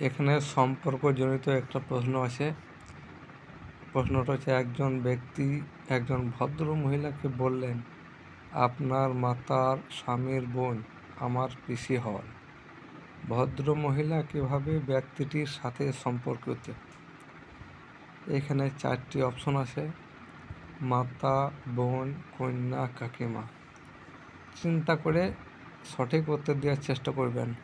এখানে সম্পর্কজনিত একটা প্রশ্ন আছে। প্রশ্নটা হচ্ছে, একজন ব্যক্তি, একজন ভদ্র মহিলাকে বললেন, আপনার মাতার স্বামীর বোন আমার পিসি হন। ভদ্র মহিলা কীভাবে ব্যক্তিটির সাথে সম্পর্কিত এখানে চারটি অপশন আছে, মাতা, বোন, কন্যা, কাকিমা। চিন্তা করে সঠিক উত্তর দেওয়ার চেষ্টা করবেন।